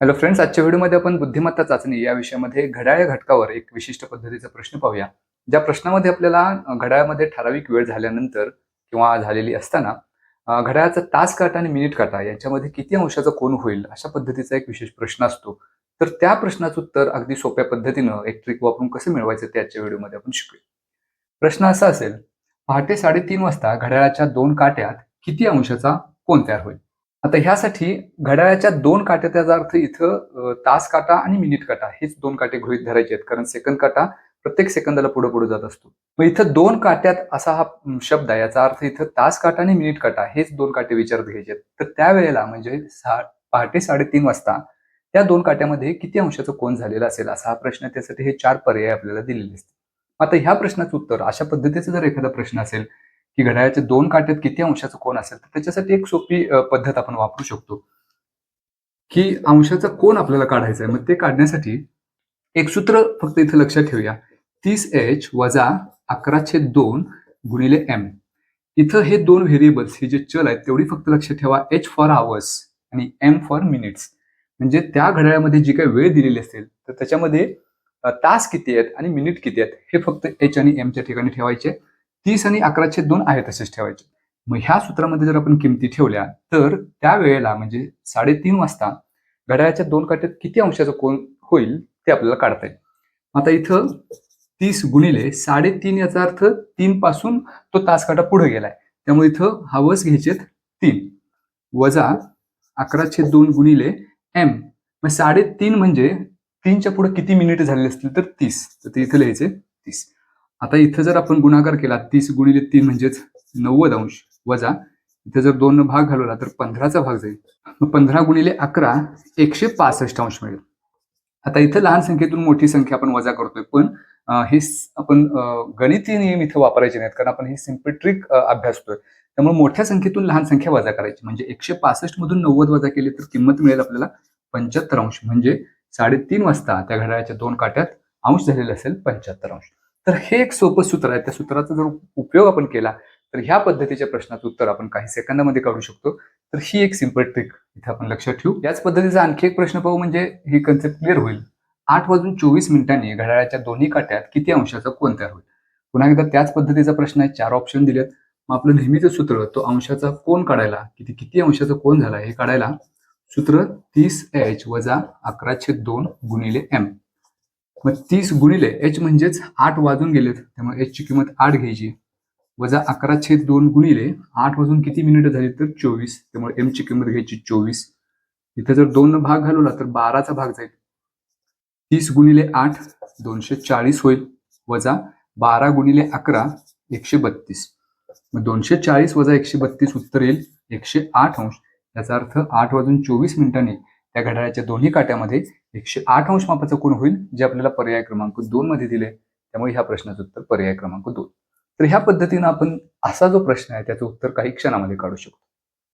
Hello friends आजच्या व्हिडिओमध्ये आपण बुद्धिमत्ता चाचणी या विषयामध्ये घड्याळ या घटकावर एक विशिष्ट पद्धतीचा प्रश्न पाहूया. ज्या प्रश्नामध्ये आपल्याला घड्याळामध्ये ठराविक वेळ झाल्यानंतर किंवा झालेली असताना घड्याळाचा तास काटा आणि मिनिट काटा यांच्यामध्ये किती अंशाचा कोण होईल अशा पद्धतीचा एक विशेष प्रश्न असतो. तर त्या प्रश्नाचं उत्तर अगदी सोप्या पद्धतीनं एक ट्रिक वापरून कसं मिळवायचं ते आजच्या व्हिडिओमध्ये आपण शिकूया. प्रश्न असा असेल पहाटे साडेतीन वाजता घड्याळाच्या दोन काट्यात किती अंशाचा कोण तयार होईल? आता ह्यासाठी घड्याळाच्या दोन काट्या त्याचा अर्थ इथं तास काटा आणि मिनिट काटा. हेच दोन काटे गृहित धरायचे आहेत. कारण सेकंद काटा प्रत्येक सेकंदाला पुढे पुढे जात असतो. मग इथं दोन काट्यात असा हा शब्द आहे. याचा अर्थ इथं तास काटा आणि मिनिट काटा हेच दोन काटे विचारात घ्यायचे आहेत. तर त्यावेळेला म्हणजे सा- पहाटे साडेतीन वाजता त्या दोन काट्यामध्ये किती अंशाचं कोण झालेला असेल असा हा प्रश्न त्यासाठी हे चार पर्याय आपल्याला दिलेले असतात आता ह्या प्रश्नाचं उत्तर अशा पद्धतीचं जर एखादा प्रश्न असेल की घड्याळाच्या दोन काट्यात किती अंशाचं कोण असेल तर त्याच्यासाठी एक सोपी पद्धत आपण वापरू शकतो. की अंशाचा कोण आपल्याला काढायचा आहे मग ते काढण्यासाठी एक सूत्र फक्त इथं लक्षात ठेवूया. तीस एच वजा अकराशे दोन गुणिले एम इथं हे दोन व्हेरिएबल्स हे जे चल आहेत तेवढी फक्त लक्षात ठेवा एच फॉर आवर्स आणि एम फॉर मिनिट्स म्हणजे त्या घड्याळामध्ये जी काही वेळ दिलेली असेल तर त्याच्यामध्ये तास किती आहेत आणि मिनिट किती आहेत हे फक्त एच आणि एमच्या ठिकाणी ठेवायचे. तीस आणि अकराशे दोन आहे तसेच ठेवायचे. मग ह्या सूत्रामध्ये जर आपण किमती ठेवल्या तर त्या वेळेला म्हणजे साडेतीन वाजता घड्याळाच्या दोन काट्यात किती अंशाचं कोण होईल ते आपल्याला काढता येईल. आता इथं तीस गुणिले साडेतीन याचा अर्थ तीन पासून तो तास काटा पुढे गेलाय. त्यामुळे इथं हवस घ्यायचेत तीन. वजा अकराशे दोन गुणिले एम. मग साडेतीन म्हणजे तीनच्या पुढे किती मिनिट झालेले असतील तर तीस. तर ते इथं लिहायचे तीस. आता इथं जर आपण गुणाकार केला तीस गुणिले तीन म्हणजेच नव्वद अंश वजा इथं जर दोन भाग घालवला तर पंधराचा भाग जाईल. मग पंधरा गुणिले अकरा एकशे पासष्ट अंश मिळेल. आता इथं लहान संख्येतून मोठी संख्या आपण वजा करतोय पण हे आपण गणितीय नियम इथं वापरायचे नाहीत कारण आपण हे सिंपल ट्रिक अभ्यासतोय त्यामुळे मोठ्या संख्येतून लहान संख्या वजा करायची. म्हणजे एकशे पासष्ट मधून नव्वद वजा केली तर किंमत मिळेल आपल्याला पंच्याहत्तर अंश. म्हणजे साडेतीन वाजता त्या घड्याळाच्या दोन काट्यात अंश झालेला असेल पंच्याहत्तर अंश. तर हे एक सोपं सूत्र आहे. त्या सूत्राचा जर उपयोग आपण केला तर ह्या पद्धतीच्या प्रश्नाचं उत्तर आपण काही सेकंदामध्ये काढू शकतो. तर ही एक सिंपल ट्रिक इथे आपण लक्षात ठेवू. याच पद्धतीचा आणखी एक प्रश्न पाहू म्हणजे ही कन्सेप्ट क्लिअर होईल. आठ वाजून चोवीस मिनिटांनी घड्याळाच्या दोन्ही काट्यात किती अंशाचा कोण तयार होईल? पुन्हा एकदा त्याच पद्धतीचा प्रश्न आहे. चार ऑप्शन दिलेत. मग आपलं नेहमीचं सूत्र तो अंशाचा कोण काढायला किती किती अंशाचा कोण झाला हे काढायला सूत्र तीस एच वजा अकराशे दोन गुणिले एम मग तीस गुणिले एच म्हणजेच आठ वाजून गेलेत. त्यामुळे एच ची किंमत आठ घ्यायची. वजा अकरा छेद दोन गुणिले आठ वाजून किती मिनिटं झाली तर चोवीस. त्यामुळे एम ची किंमत घ्यायची चोवीस. इथे जर दोन भाग घालवला तर बाराचा भाग जाईल. तीस गुणिले आठ दोनशे चाळीस होईल. वजा बारा गुणिले अकरा एकशे बत्तीस. मग दोनशे चाळीस वजा एकशे बत्तीस उत्तर येईल एकशे आठ अंश. याचा अर्थ आठ वाजून चोवीस मिनिटांनी या घड्याळाच्या दोन्ही काट्यामध्ये एकशे आठ अंश मापाचा कोण होईल जे आपल्याला पर्याय क्रमांक दोन मध्ये दिले त्यामुळे ह्या प्रश्नाचं उत्तर पर्याय क्रमांक दोन. तर ह्या पद्धतीनं आपण असा जो प्रश्न आहे त्याचं उत्तर काही क्षणामध्ये काढू शकतो.